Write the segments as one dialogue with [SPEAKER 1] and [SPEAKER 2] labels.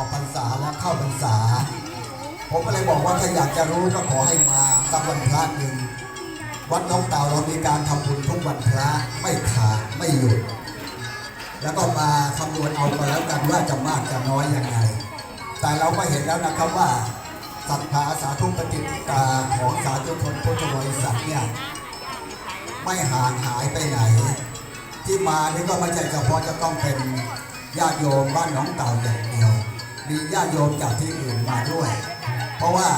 [SPEAKER 1] อกพรรษาและเข้าพรรษา ผมก็เลยบอกว่าถ้าอยากจะรู้ก็ขอให้มาสักวันพระหนึ่งวัดน้องเต่าเรามีการทำบุญทุกวันพระไม่ขาดไม่หยุด แล้วก็มาคำนวณเอาก็แล้วกันว่าจะมากจะน้อยยังไง แต่เราก็เห็นแล้วนะครับว่าศรัทธาสาธุปฏิปตาของสาธุชนพุทธบริษัทเนี่ยไม่ห่างหายไปไหน ที่มานี่ก็ไม่ใช่เฉพาะจะต้องเป็นญาติโยมบ้านหน้องเต่าอย่างเดียว มีญาติโยมจากที่อื่นมาด้วย เพราะว่า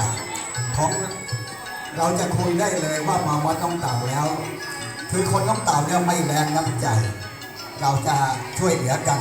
[SPEAKER 1] ของเราจะคุยได้เลยว่ามาวัดน้องเต่าแล้ว คือคนน้องเต่าเนี่ยไม่แรงน้ำใจ เราจะช่วยเหลือกัน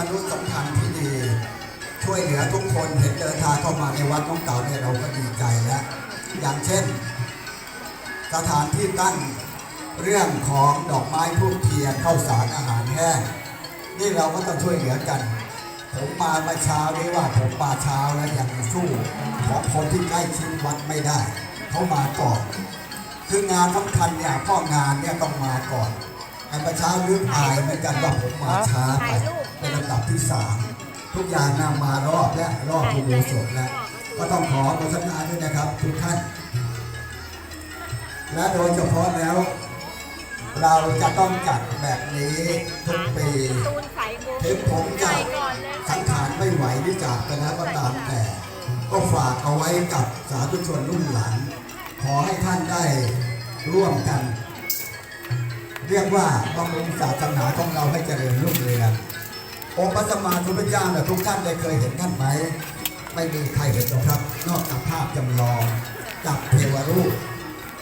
[SPEAKER 1] มนุษย์สัมพันธ์ที่ดี ช่วยเหลือทุกคนเห็นเดินทางเข้ามาในวัดน้องเต่าเนี่ยเราก็ดีใจแล้วอย่างเช่น สถานที่ตั้งเรื่องของดอกไม้ทูบเทียนข้าวสารอาหารแห้งนี่เราก็ต้องช่วยเหลือกัน ผมมาเมื่อเช้านี้ว่าผมมาเช้าแล้วยังสู้ของคนที่ใกล้ชิดวัดไม่ได้เขามาก่อนคืองานสำคัญเนี่ยพ่องานเนี่ยต้องมาก่อนไอ้ประเช้าลืมอายเหมือนกันว่าผมมาช้าไป เป็นลำดับที่สามทุกอย่างนำมารอบและรอบอุโบสถแล้วก็ต้องขอโฆษณาด้วยนะครับทุกท่าน และโดยเฉพาะแล้ว เราจะต้องจัดแบบนี้ทุกปีถึงผมจะ
[SPEAKER 2] ใส่ก่อนเลย
[SPEAKER 1] สังขารไม่ไหวที่จากไปแล้วก็ตามแต่ ก็ฝากเอาไว้กับสาธุชนรุ่นหลัง ขอให้ท่านได้ร่วมกัน เรียกว่าบำรุงศาสนาของเราให้เจริญรุ่งเรือง องค์พระสัมมาสัมพุทธเจ้าเนี่ยทุกท่านได้เคยเห็นท่านไหมไม่มีใครเห็นหรอกครับ นอกจากภาพจำลองจากเทวรูป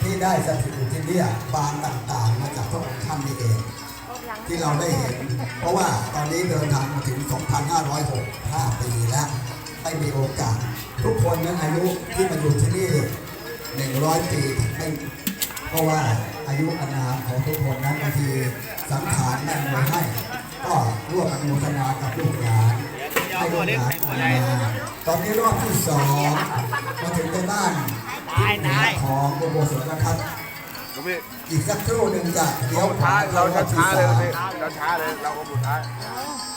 [SPEAKER 1] ที่ได้สถิตอยู่ที่นี่บางต่างๆ มาจากพระองค์ท่านนี่เอง ที่เราได้เห็น เพราะว่าตอนนี้เดินทางมาถึง 2,565 ปีแล้วไม่มีโอกาส ทุกคนนั้นอายุที่มาอยู่ที่นี่100 ปีไม่เพราะว่าอายุอานามของทุกคนนั้นบางทีสังขารแม่งไว้ให้ ก็ร่วมอนุโมทนากับลูกหลานให้ลูกหลานมาตอนนี้รอบที่สองมาถึงในบ้านของโบโบสถนะครับอีกสักครู่หนึ่งจะเดี๋ยว
[SPEAKER 3] ช้าเรา
[SPEAKER 1] รอบที่
[SPEAKER 3] ช้าเลยพี่เราช้าเลยเราก็บุญท้าย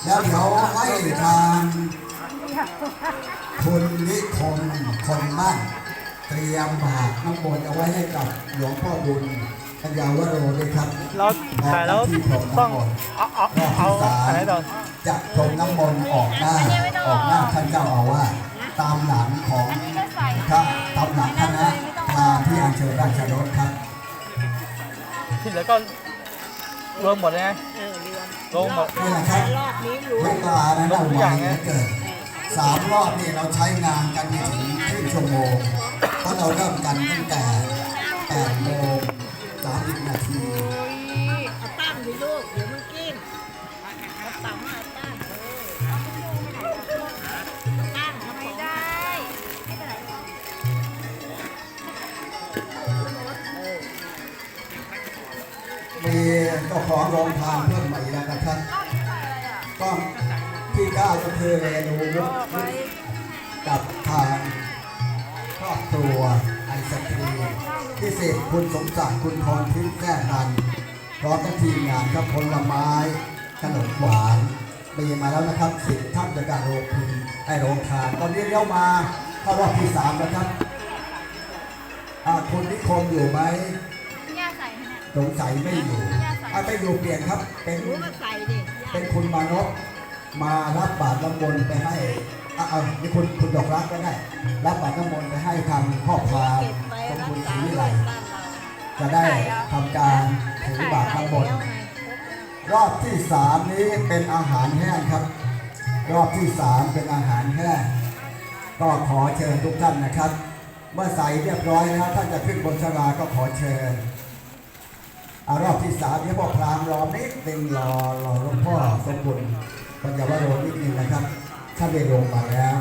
[SPEAKER 1] แล้วเดี๋ยวให้ทางคุณนิคมคนมั่นเตรียมบาตรน้ำมนต์เอาไว้ให้กับหลวงพ่อบุญ ปัญญาวโรด้วยครับ
[SPEAKER 4] เราถ่ายแล้วต้องเอาเอาเอาอะไรต่อ
[SPEAKER 1] จะพรมน้ำมนต์ออกหน้าออกหน้าท่านเจ้าอาวาสตามหลังของพระตามหลังคณะพาที่อัญเชิญราชรถครับ
[SPEAKER 4] ที่เหลือก็รวมหมดเลยไง
[SPEAKER 2] เออเรือ
[SPEAKER 4] ลงหมด
[SPEAKER 1] นี่แหละครับ
[SPEAKER 2] รอบนี้รู้
[SPEAKER 1] เวลานั้นเอาไว้เหลือเกินสามรอบนี่เราใช้งานกันไม่ถึงครึ่งชั่วโมงเพราะเราเริ่มกันตั้งแต่8โมง 30นาที
[SPEAKER 2] เอาตั้งดิลูกเดี๋ยวมันกินเอาตั้งมาตั้งเออตั้งทำไมได้
[SPEAKER 1] มีเจ้าของโรงทานเพิ่มมาอีกแล้วนะครับก็ที่เก้าก็คือเรนูกับทางครอบครัว ไอศครีมที่สิบคุณสมศักดิ์คุณพรทิพย์แท้รันพร้อมทั้งทีมงานครับผลไม้ขนมหวานมีมาแล้วนะครับสิบท่านจากการโรงพิมพ์ไอโรงทาน ตอนนี้เลี้ยวมาเข้ารอบที่สามแล้วครับคุณนิคมอยู่ไหม
[SPEAKER 2] ส
[SPEAKER 1] งสัยไม่อยู่ถ้าไม่อยู่เปลี่ยนครับ เป็นเป็นคุณมานพมารับบาตรน้ำมนต์ไปให้ เอานี่คุณคุณดอกรักก็ได้ รับบาตรน้ำมนต์ไปให้ทางพ่อพราหม
[SPEAKER 2] เก็
[SPEAKER 1] ณ์
[SPEAKER 2] บไป
[SPEAKER 1] สม
[SPEAKER 2] รั
[SPEAKER 1] บุ
[SPEAKER 2] ก
[SPEAKER 1] ญศ
[SPEAKER 2] ษา
[SPEAKER 1] รีวิ
[SPEAKER 2] โร
[SPEAKER 1] ไล
[SPEAKER 2] คบ้านเรา
[SPEAKER 1] จะได้ทำการถือบาตรน้ำมนต์รอบที่สามนี้เป็นอาหารแห้งครับ รอบที่สามเป็นอาหารแห้งก็ขอเชิญทุกท่านนะครับ เมื่อใส่เรียบร้อยแล้วท่านจะขึ้นบนสลาก็ขอเชิญอารอบที่สามเนี่ยพ่อพรามรอนิดนึงรอรอหลวงพ่อสมบุญปัญญาวโรนิดนึงนะครับ ท่านได้ลงมาแล้ว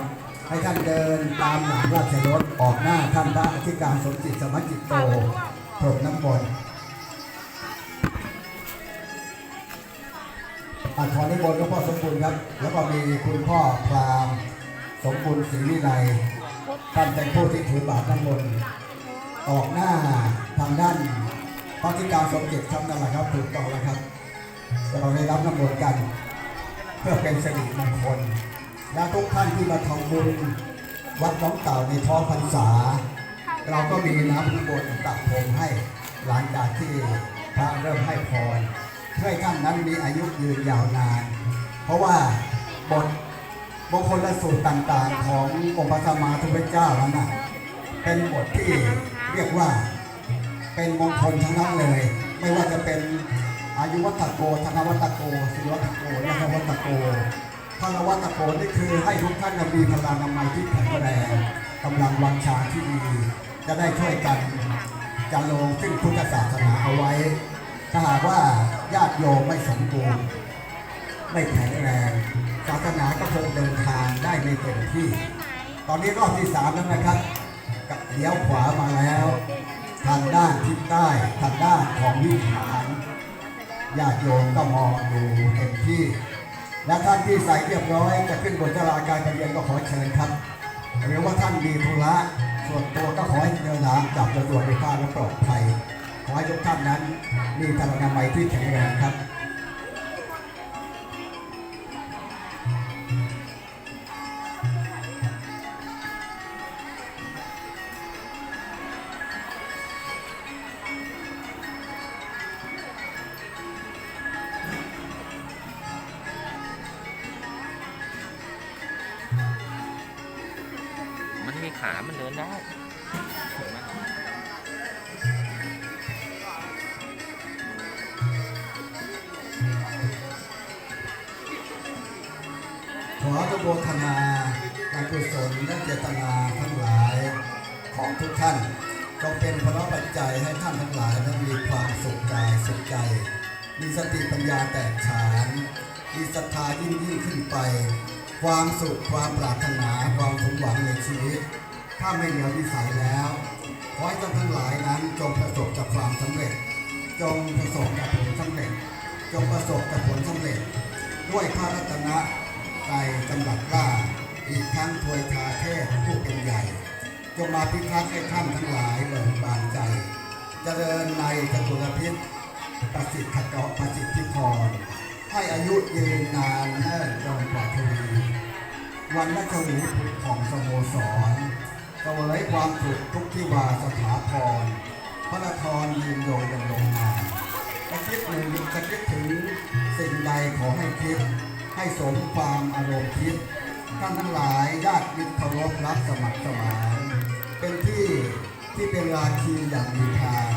[SPEAKER 1] ให้ท่านเดินตามหลังราชรถออกหน้าท่านพระอธิการสมจิตสมัจิตโตพรมน้ำมนต์อะขอนิมนต์หลวงพ่อสมบูรณ์ครับ แล้วก็มีคุณพ่อพรามสมบูรณ์ศรีวิไลท่านเป็นผู้ที่ถือบาตรน้ำมนต์ออกหน้าทางด้านพระธิการสมเด็จครับนั่นแหละครับถูกต้องแล้วครับเราได้รับน้ำมนต์กัน เพื่อเป็นสิริมงคล และทุกท่านที่มาทำบุญวัดน้องเต่าในท้องพรรษา เราก็มีน้ำน้ำมนต์ตักพรมให้หลังจากที่พระเริ่มให้พรเพื่อให้ท่านนั้นมีอายุยืนยาวนาน เพราะว่าบทมงคลสูตรต่างๆ ขององค์พระสัมมาสัมพุทธเจ้านั้นนะเป็นบทที่เรียกว่าเป็นมงคลทั้งนั้นเลย ไม่ว่าจะเป็นอายุวัตโกธนวัตโกศิวัตโกและวัตโก ธนวัตโกนี่คือให้ทุกท่านมีพลังนามัยที่แข็งแรงกำลังวังชาที่ดี จะได้ช่วยกันจะลงซึ่งพุทธศาสนาเอาไว้ ถ้าหากว่าญาติโยมไม่สมบูรณ์ไม่แข็งแรงศาสนาก็คงเดินทางได้ไม่เต็มที่ ตอนนี้รอบที่สามแล้วนะครับกับเลี้ยวขวามาแล้ว ทางด้านทิศใต้ทางด้านของวิหารญาติโยมก็มองดูเต็มที่ และท่านที่ใส่เรียบร้อยจะขึ้นบนจราการประเรียนก็ขอเชิญครับ หรือว่าท่านมีธุระส่วนตัวก็ขอให้เดินทางกลับจะดวกในภาพและปลอดภัย ขอให้ทุกท่านนั้นมีพลังนามัยที่แข็งแรงครับ
[SPEAKER 5] มันมีขา มันเดินได้
[SPEAKER 1] ขออนุโมทนาการกุศลและเจตนาทั้งหลายของทุกท่านจงเป็นพระปัจจัยให้ท่านทั้งหลายนั้นมีความสุขกายสุขใจ มีสติปัญญาแตกฉาน มีศรัทธายิ่งยิ่งขึ้นไป ความสุขความปรารถนาความสมหวังในชีวิต ถ้าไม่เหลือวิสัยแล้วขอให้ท่านทั้งหลายนั้นจงประสบกับความสำเร็จ จงประสบกับผลสำเร็จ จงประสบกับผลสำเร็จ ด้วยพระรัตนะใจจำหลัดล่าอีกทั้งถวยทาเทพผู้เป็นใหญ่จงมาพิทักษ์ให้ท่านทั้งหลายเบิกบานใจเจริญในจตุรพิษประสิทธิ์ขเกประสิทธิพร ให้อายุยืนนานเนิ่นจงกว่าทวีวันนัชวีผุดของสโมสรเสวยความสุขทุกที่วาสถาพรพระนครยืนโยงดำรงมาจะคิดหนึ่งจะคิดถึงสิ่งใดขอให้คิด ให้สมความอารมณ์คิดท่านทั้งหลายญาติมิตรเคารพรักสมัครสมานเป็นที่ที่เป็นราคีอย่างมีทาง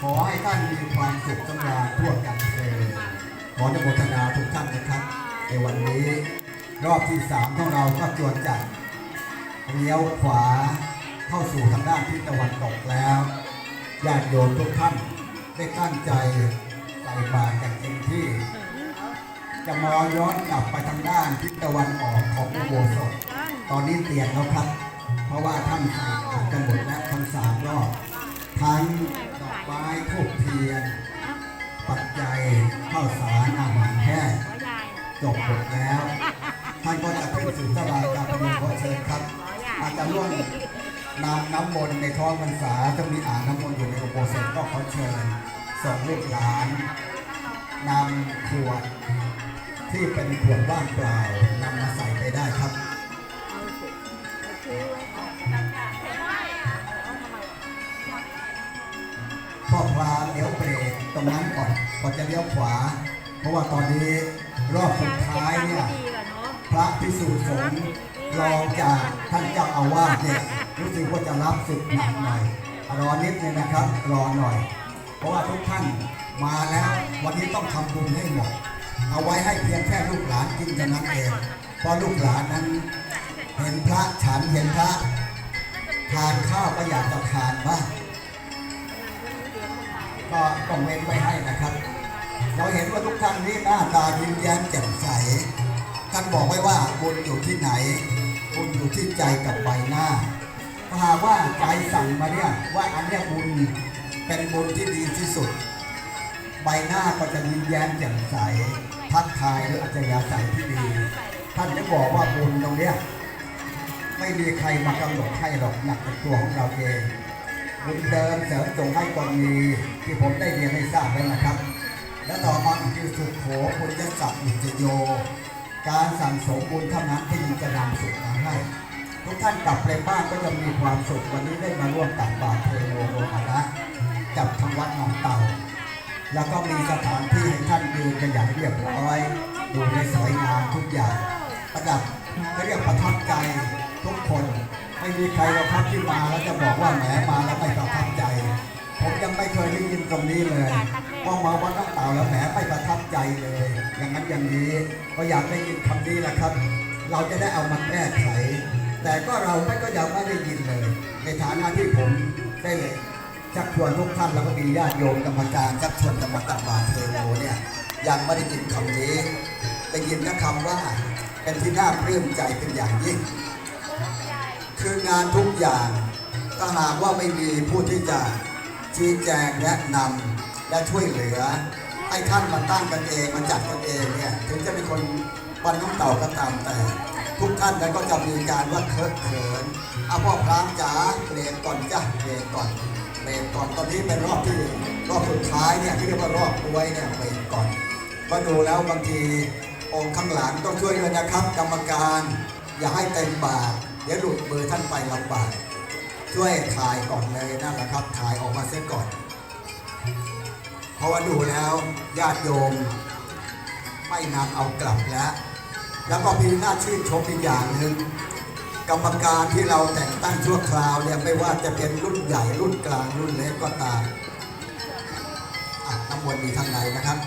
[SPEAKER 1] ขอให้ท่านมีความสุขสำราญทั่วกันเถิด ขออนุโมทนาทุกท่านนะครับ ในวันนี้รอบที่สามของเราก็จวนจัดเลี้ยวขวาเข้าสู่ทางด้านทิศตะวันตกแล้วญาติโยมทุกท่านได้ตั้งใจใส่บาตรอย่างเต็มที่ จะมอย้อนกลับไปทางด้านทิศตะวันออกของอุโบสถ ตอนนี้เปลี่ยนแล้วครับ เพราะว่าท่านใส่บาตรกันหมดแล้วทั้งสามรอบทั้งดอกไม้ทูบเทียน ปัจจัยข้าวสารอาหารแห้ง
[SPEAKER 2] ขอยาย
[SPEAKER 1] จบหมดแล้ว ท่านก็จะขึ้นสู่สลาการประเรียนขอเชิญครับ อาจจะร่วมนำน้ำมนต์ในท้องพรรษาจะมีอ่างน้ำมนต์อยู่ในอุโบสถก็ขอเชิญส่งลูกหลานนำขวดที่เป็นขวดว่างเปล่านำมาใส่ไปได้ครับ ตรงนั้นก่อนก่อนจะเลี้ยวขวา เพราะว่าตอนนี้รอบสุดท้ายเนี่ยพระพิสูจน์สงฆ์รองจากท่านเจ้าอาวาสเนี่ยรู้สึกว่าจะรับศึกหนักหน่อยรอนิดนึงนะครับ รอหน่อย เพราะว่าทุกท่านมาแล้ววันนี้ต้องทำบุญให้หมด เอาไว้ให้เพียงแค่ลูกหลานกินเท่านั้นเองเพราะลูกหลานนั้น เห็นพระฉันเห็นพระทานข้าวก็อยากจะทานบ้าง ก็ต้องเว้นไว้ให้นะครับ เราเห็นว่าทุกท่านนี้หน้าตายิ้มแย้มแจ่มใสท่านบอกไว้ว่าบุญอยู่ที่ไหนบุญอยู่ที่ใจกับใบหน้าถ้าหากว่าใจสั่งมาเนี่ยว่าอันเนี้ยบุญเป็นบุญที่ดีที่สุด ใบหน้าก็จะยิ้มแย้มแจ่มใสทักทายหรืออัจฉริยะใสที่ดี ท่านจะบอกว่าบุญตรงเนี้ยไม่มีใครมากำหนดให้หรอกหนักเป็นตัวของเราเอง บุญเดิมเสริมส่งให้กรณีที่ผมได้เรียนให้ทราบแล้วนะครับ และต่อมาคือสุขโขบุญยศักดิ์อิจโย การสั่งสมบุญเท่านั้นที่จะนำสุขมาให้ ทุกท่านกลับไปบ้านก็จะมีความสุขวันนี้ได้มาร่วมตักบาตรเทโวโลหะนะกับทางวัดหนองเต่า แล้วก็มีสถานที่ให้ท่านยืนกันอย่างเรียบร้อย ดูในสวยงามทุกอย่างประดับก็เรียกประทับใจทุกคน ไม่มีใครหรอกครับที่มาแล้วจะบอกว่าแหมมาแล้วไม่ประทับใจ ผมยังไม่เคยได้ยินตรงนี้เลยว่ามาวัดน้ำเต่าแล้วแหมไม่ประทับใจเลย อย่างนั้นอย่างนี้ก็อยากได้ยินคำนี้แหละครับ เราจะได้เอามาแก้ไข แต่ก็เราไม่ก็ยังไม่ได้ยินเลย ในฐานะที่ผมได้เลยชักชวนทุกท่านแล้วก็มีญาติโยมกรรมการชักชวนกรรมการบาเทโวเนี่ยยังไม่ได้ยินคำนี้ได้ยินแค่คำว่าเป็นที่น่าปลื้มใจเป็นอย่างยิ่ง คืองานทุกอย่างถ้าหากว่าไม่มีผู้ที่จะชี้แจงแนะนำและช่วยเหลือให้ท่านมาตั้งกันเองมาจัดกันเองเนี่ยถึงจะเป็นคนวันน้องเต่าก็ตามแต่ ทุกท่านนั้นก็จะมีการว่าเคอะเขินเอาพ่อพรามจ๋าเบรกก่อนจ้ะเบรกก่อนเบรกก่อนตอนนี้เป็นรอบที่รอบสุดท้ายเนี่ยที่เรียกว่ารอบกล้วยเนี่ยเบรกก่อนมาดูแล้วบางทีองค์ข้างหลังต้องช่วยด้วยนะครับ กรรมการ อย่าให้เต็มบาทเดี๋ยวหลุดมือท่านไปลำบากช่วยถ่ายก่อนเลยนั่นแหละครับถ่ายออกมาเสียก่อน เพราะว่าดูแล้วญาติโยมไม่นำเอากลับแล้ว แล้วก็มีหน้าชื่นชมอีกอย่างหนึ่งกรรมการที่เราแต่งตั้งชั่วคราวเนี่ยไม่ว่าจะเป็นรุ่นใหญ่รุ่นกลางรุ่นเล็กก็ตามอะน้ำมนต์มีทางไหนนะครับ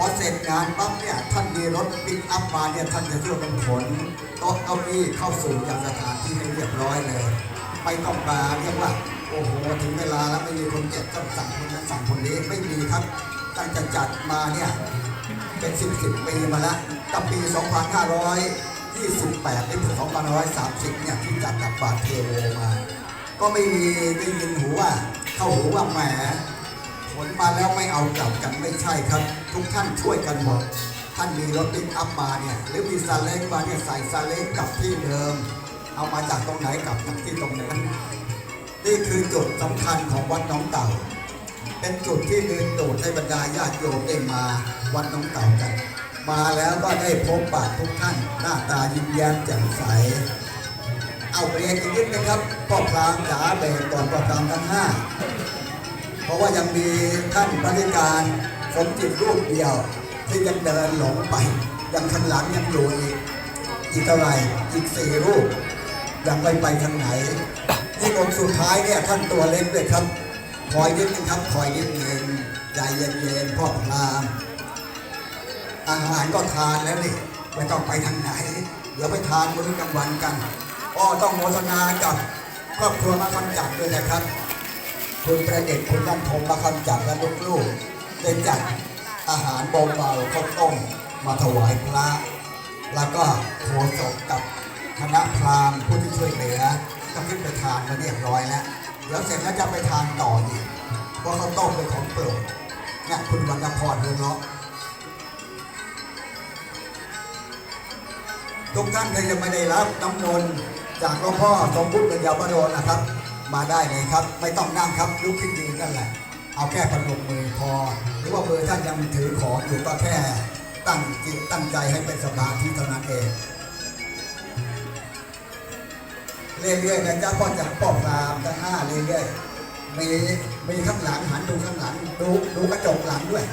[SPEAKER 1] พอเสร็จงานปั๊บเนี่ยท่านมีรถปิกอัพมาเนี่ยท่านจะช่วยกันขนโต๊ะเก้าอี้เข้าสู่ยังสถานที่ให้เรียบร้อยเลยไม่ต้องมาเรียกว่าโอ้โหถึงเวลาแล้วไม่มีคนเก็บต้องสั่งคนนั้นสั่งคนนี้ไม่มีครับตั้งแต่จัดมาเนี่ยเป็นสิบสิบปีมาแล้วตั้งปี 2528ถึง2530 เนี่ยที่จัดกับบาทเทโวมา ก็ไม่มีได้ยินหูว่าเข้าหูว่าแหม ผลมาแล้วไม่เอากลับกันไม่ใช่ครับ ทุกท่านช่วยกันหมด ท่านมีรถปิกอัพมาเนี่ยหรือมีซาเล้งมาเนี่ยใส่ซาเล้งกลับที่เดิม เอามาจากตรงไหนกลับจากที่ตรงนั้น นี่คือจุดสำคัญของวัดน้องเต่า เป็นจุดที่ดึงดูดให้บรรดาญาติโยมได้มาวัดน้องเต่ากัน มาแล้วก็ได้พบปะทุกท่านหน้าตายิ้มแย้มแจ่มใสเอาเรียนอีกนิดนะครับพ่อพรามจ๋าเบรกก่อนพ่อพรามทั้งห้า เพราะว่ายังมีท่านบริการสมจิตรูปเดียว ที่ยังเดินหลงไป ยังข้างหลังยังอยู่อีกอีกเท่าไหร่อีกสี่รูป ยังไม่ไปทางไหนที่องค์สุดท้ายเนี่ยท่านตัวเล็กเลยครับคอยนิดนึงครับคอยนิดนึงใจเย็นๆพ่อพรามอาหารก็ทานแล้วนี่ไม่ต้องไปทางไหน เดี๋ยวไปทานมื้อกลางวันกันอ้อต้องโมทนากับครอบครัวมาคำจัดด้วยนะครับ คุณประเด็จคุณลำพงมาคำจับและลูกๆได้จัดอาหารเบาๆข้าวต้มมาถวายพระ แล้วก็โฆษกกับคณะพราหมณ์ผู้ที่ช่วยเหลือก็ขึ้นไปทานมาเรียบร้อยแล้ว แล้วเสร็จแล้วจะไปทานต่ออีกเพราะข้าวต้มเป็นของโปรดเนี่ยคุณวรรณพรเรืองเลาะทุกท่านใครจะไม่ได้รับน้ำมนต์จากหลวงพ่อสมบุญเป็นยาวโดนนะครับ มาได้เลยครับ ไม่ต้องนั่งครับลุกขึ้นยืนนั่นแหละ เอาแค่พนมมือพอ หรือว่ามือท่านยังถือของอยู่ก็แค่ตั้งจิตตั้งใจให้เป็นสมาธิเท่านั้นเองเรื่อยๆนะจ๊ะพ่อจากพ่อพรามทั้งห้าเรื่อยๆมีมีข้างหลังหันดูข้างหลังดูดูกระจกหลังด้วย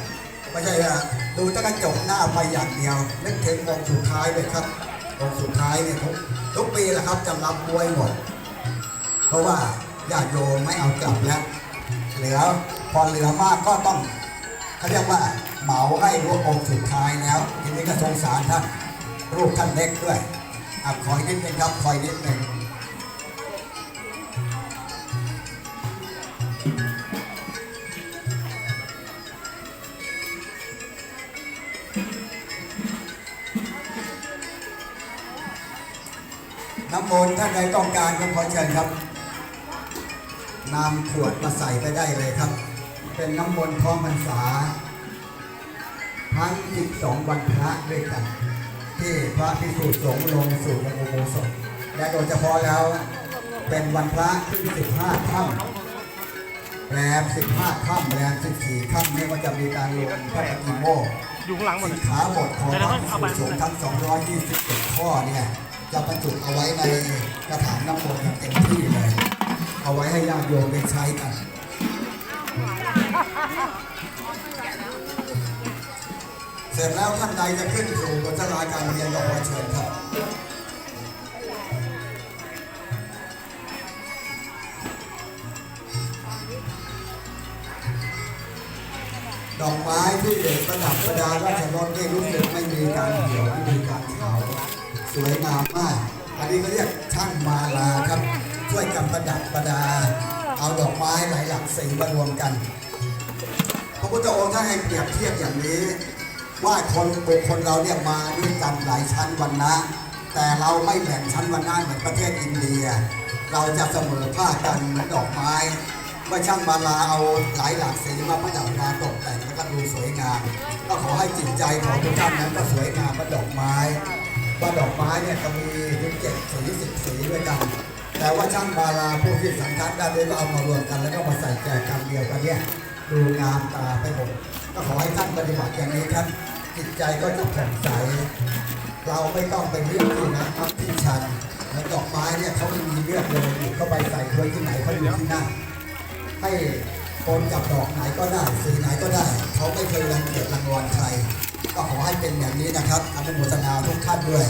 [SPEAKER 1] ไม่ใช่ว่าดูแต่กระจกหน้าไปอย่างเดียวนึกถึงองค์สุดท้ายเลยครับองค์สุดท้ายเนี่ยทุกทุกปีแหละครับจะรับบวยหมด เพราะว่า ญาติโยมไม่เอากลับแล้ว เหลือพอเหลือมากก็ต้องเขาเรียกว่าเหมาให้รวมองค์สุดท้ายแล้ว ทีนี้ก็สงสารท่านรูปท่านเล็กด้วยอคอยนิดนึงครับคอยนิดนึงน้ำมนต์ท่านใดต้องการก็ขอเชิญครับ นำขวดมาใส่ไปได้เลยครับ เป็นน้ำมนต์ท้องพรรษาพทั้ง 12 วันพระด้วยกัน ที่พระพิสุสงฆ์ลงสู่ยังอุโบสถและโดยเฉพาะแล้วเป็นวันพระขึ้น15ค่ำแรม15ค่ำแรม14ค่ำเนี่ยก็จะมีการลงพระปฏิโมกข์
[SPEAKER 4] อยู่ข้างหลังหมด
[SPEAKER 1] สิ
[SPEAKER 4] เลย
[SPEAKER 1] นค้าบทของพระพิสุสงฆ์ทั้ง 227 ข้อเนี่ยจะบรรจุเอาไว้ในกระถางน้ำมนต์อย่างเต็มที่เลย เอาไว้ให้ญาติโยมได้ใช้กัน เสร็จแล้วท่านใดจะขึ้นสู่บนสลาการเรียนก็ขอเชิญครับดอกไม้ที่ประดับประดาราชรถนี่รู้สึกไม่มีการเหี่ยวไม่มีการเฉาสวยงามมาก อันนี้ก็เรียกช่างมาลาครับ ช่วยกันประดับประดา เอาดอกไม้หลายหลักสีมารวมกัน พระพุทธองค์ท่านให้เปรียบเทียบอย่างนี้ ว่าคนบุคคลเราเนี่ยมาด้วยกันหลายชั้นวรรณะแต่เราไม่แบ่งชั้นวรรณะเหมือนประเทศอินเดีย เราจะเสมอภาคกันเหมือนดอกไม้เมื่อช่างมาลาเอาหลายหลากสีมาประดับมาตกแต่งแล้วก็ดูสวยงามก็ขอให้จิตใจของทุกท่านนั้นก็สวยงามเหมือนดอกไม้ว่าดอกไม้เนี่ยก็มีถึงเจ็ดสีสิบสีด้วยกัน แต่ว่าช่างมาลาผู้ที่สังกัดด้านนี้ก็เอามารวมกัน แล้วก็มาใส่แจกันเดียวกันเนี่ยดูงามตาไปหมดก็ขอให้ท่านปฏิบัติอย่างนี้ครับจิตใจก็จะผ่องใส เราไม่ต้องไปเลือกที่นะครับที่ชันแล้วดอกไม้เนี่ยเขาไม่มีเลือกเลยเข้าไปใส่ไว้ที่ไหนเขาอยู่ที่นั่นให้คนจับดอกไหนก็ได้สีไหนก็ได้ เขาไม่เคยรังเกียจรังวอนใครก็ขอให้เป็นอย่างนี้นะครับอนุโมทนาทุกท่านด้วย